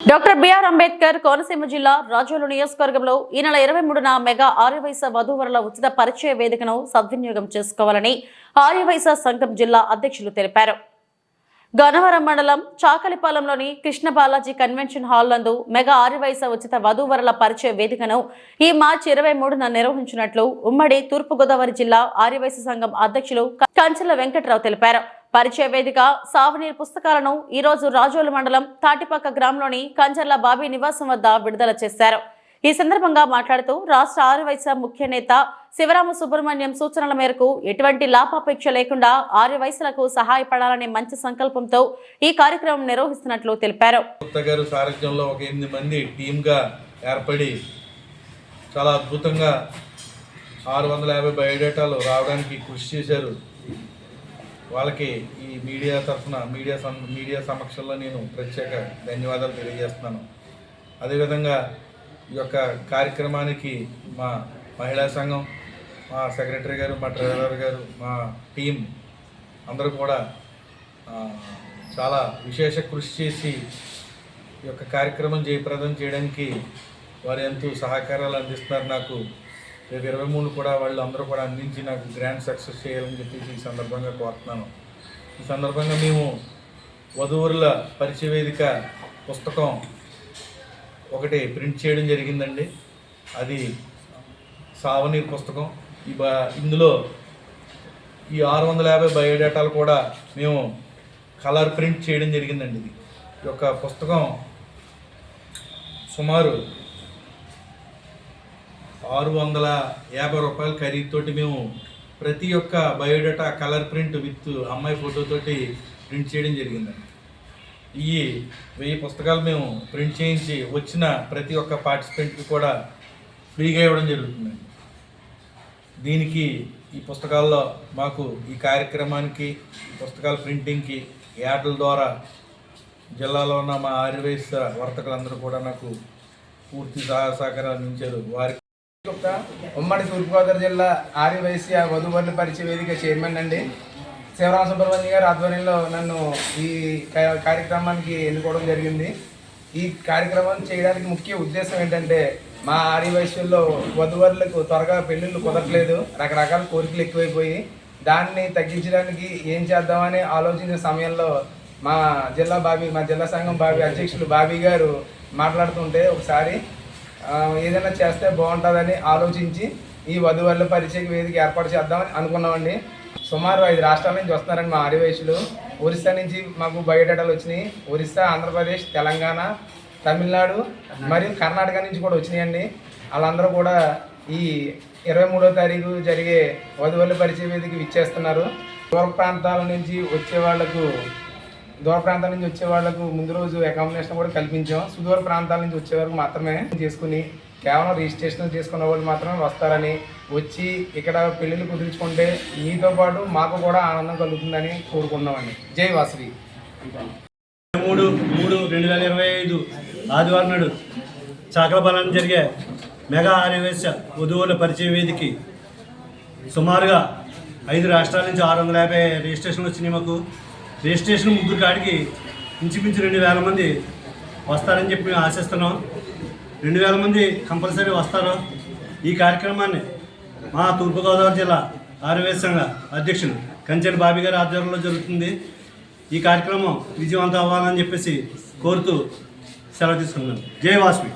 Doctor BR Ambedkar Konaseema జిల్లా రాజోలు నియోజకవర్గంలో ఈ నెల ఇరవై మూడున మెగా ఆర్యవైశ్య వధూవరుల ఉచిత పరిచయ వేదికను సద్వినియోగం చేసుకోవాలని ఆర్యవైశ్య సంఘం జిల్లా అధ్యక్షులు తెలిపారు. గన్నవరం మండలం చాకలిపాలెంలోని కృష్ణ బాలాజీ కన్వెన్షన్ హాల్ నందు మెగా ఆరివయస ఉచిత వధూవరుల పరిచయ వేదికను ఈ మార్చి ఇరవై మూడున నిర్వహించినట్లు ఉమ్మడి తూర్పుగోదావరి జిల్లా ఆర్యవైశ్య సంఘం అధ్యక్షులు కంచెల వెంకట్రావు తెలిపారు. పరిచయ వేదిక సావనీర్ పుస్తకాలను ఈ రోజు రాజోలు మండలం తాటిపక్క గ్రామంలోని కంచర్ల బాబీ నివాసం వద్ద విడుదల చేశారు. ఈ సందర్భంగా మాట్లాడుతూ రాష్ట్ర ఆర్యవైశ్య ముఖ్య నేత శివరామ సుబ్రహ్మణ్యం సూచనల మేరకు ఎటువంటి లాభాపేక్ష లేకుండా ఆర్యవైశ్యులకు సహాయపడాలనే మంచి సంకల్పంతో ఈ కార్యక్రమం నిర్వహిస్తున్నట్లు తెలిపారు. సారథ్యంలో ఒక ఎనిమిది మంది టీమ్గా ఏర్పడి చాలా అద్భుతంగా ఆరు వందల యాభై బయోడేటాలు రావడానికి కృషి చేశారు. వాళ్ళకి ఈ మీడియా తరఫున మీడియా సం మీడియా సమక్షంలో నేను ప్రత్యేక ధన్యవాదాలు తెలియజేస్తున్నాను. అదేవిధంగా ఈ యొక్క కార్యక్రమానికి మా మహిళా సంఘం మా సెక్రటరీ గారు మా ట్రెజరర్ గారు మా టీం అందరూ కూడా చాలా విశేష కృషి చేసి ఈ యొక్క కార్యక్రమం జయప్రదం చేయడానికి వారు ఎంతో సహకారాలు అందిస్తున్నారు. నాకు రేపు ఇరవై మూడు కూడా వాళ్ళు అందరూ కూడా అందించి నాకు గ్రాండ్ సక్సెస్ చేయాలని చెప్పేసి ఈ సందర్భంగా కోరుతున్నాను. ఈ సందర్భంగా మేము వధువుల పరిచయ వేదిక పుస్తకం ఒకటి ప్రింట్ చేయడం జరిగిందండి. అది సావనీర్ పుస్తకం. ఈ బ ఇందులో ఈ ఆరు వందల యాభై బయోడేటాలు కూడా మేము కలర్ ప్రింట్ చేయడం జరిగిందండి ఇది. ఈ యొక్క పుస్తకం సుమారు ఆరు వందల యాభై రూపాయల ఖరీదుతోటి మేము ప్రతి ఒక్క బయోడేటా కలర్ ప్రింట్ విత్ అమ్మాయి ఫోటోతోటి ప్రింట్ చేయడం జరిగిందండి. ఈ వెయ్యి పుస్తకాలు మేము ప్రింట్ చేయించి వచ్చిన ప్రతి ఒక్క పార్టిసిపెంట్కి కూడా ఫ్రీగా ఇవ్వడం జరుగుతుంది. దీనికి ఈ పుస్తకాల్లో మాకు ఈ కార్యక్రమానికి పుస్తకాల ప్రింటింగ్కి యాడ్ల ద్వారా జిల్లాలో ఉన్న మా ఆర్యవైశ్య వర్తకులందరూ కూడా నాకు పూర్తి సహాయ సహకారాలు అందించారు. వారికి ఉమ్మడి తూర్పుగోదావరి జిల్లా ఆర్యవైశ్య వధువర్ణ పరిచయ వేదిక చైర్మన్ అండి. శివరామ సుబ్రహ్మణ్య గారి ఆధ్వర్యంలో నన్ను ఈ కార్యక్రమానికి ఎన్నుకోవడం జరిగింది. ఈ కార్యక్రమం చేయడానికి ముఖ్య ఉద్దేశం ఏంటంటే మా ఆర్యవైశ్యుల్లో వధువరులకు త్వరగా పెళ్ళిళ్ళు కుదరట్లేదు. రకరకాల కోరికలు ఎక్కువైపోయి దాన్ని తగ్గించడానికి ఏం చేద్దామని ఆలోచించిన సమయంలో మా జిల్లా బాబీ మా జిల్లా సంఘం బాబీ అధ్యక్షులు బాబీ గారు మాట్లాడుతుంటే ఒకసారి ఏదైనా చేస్తే బాగుంటుందని ఆలోచించి ఈ వధువరుల పరిచయ వేదిక ఏర్పాటు చేద్దామని అనుకున్నామండి. సుమారు ఐదు రాష్ట్రాల నుంచి వస్తున్నారండి మా ఆదివేశులు ఒరిస్సా నుంచి మాకు బయోడేటాలు వచ్చినాయి. ఒరిస్సా ఆంధ్రప్రదేశ్ తెలంగాణ తమిళనాడు మరియు కర్ణాటక నుంచి కూడా వచ్చినాయండి. వాళ్ళందరూ కూడా ఈ ఇరవై మూడో తారీఖు జరిగే వధువర్ల పరిచయ వేదిక ఇచ్చేస్తున్నారు దూర ప్రాంతాల నుంచి వచ్చే వాళ్ళకు దూర ప్రాంతాల నుంచి వచ్చే వాళ్ళకు ముందు రోజు అకామిడేషన్ కూడా కల్పించాం. సుదూర ప్రాంతాల నుంచి వచ్చే వరకు మాత్రమే చేసుకుని కేవలం రిజిస్ట్రేషన్ చేసుకున్న వాళ్ళు మాత్రమే వస్తారని వచ్చి ఇక్కడ పెళ్ళిళ్ళు కుదుర్చుకుంటే మీతో పాటు మాకు కూడా ఆనందం కలుగుతుందని కోరుకున్నామండి జై వాసవి. మూడు మూడు రెండు వేల ఇరవై ఐదు ఆదివారం నాడు చాకలపాలన జరిగే మెగా ఆర్యవేశ వధువుల పరిచయ వేదికి సుమారుగా ఐదు రాష్ట్రాల నుంచి ఆరు వందల యాభై రిజిస్ట్రేషన్లు వచ్చినాయి మాకు. రిజిస్ట్రేషన్ ముగ్గురు కాడికి ఇంచుమించు రెండు వేల మంది వస్తారని చెప్పి మేము ఆశిస్తున్నాం. రెండు వేల మంది కంపల్సరీ వస్తారు. ఈ కార్యక్రమాన్ని మా తూర్పుగోదావరి జిల్లా ఆరోగ్య సంఘ అధ్యక్షులు కంచెల బాబీ గారి ఆధ్వర్యంలో జరుగుతుంది. ఈ కార్యక్రమం విజయవంతం అవ్వాలని చెప్పేసి కోరుతూ సెలవు తీసుకున్నాను జై వాస్వి.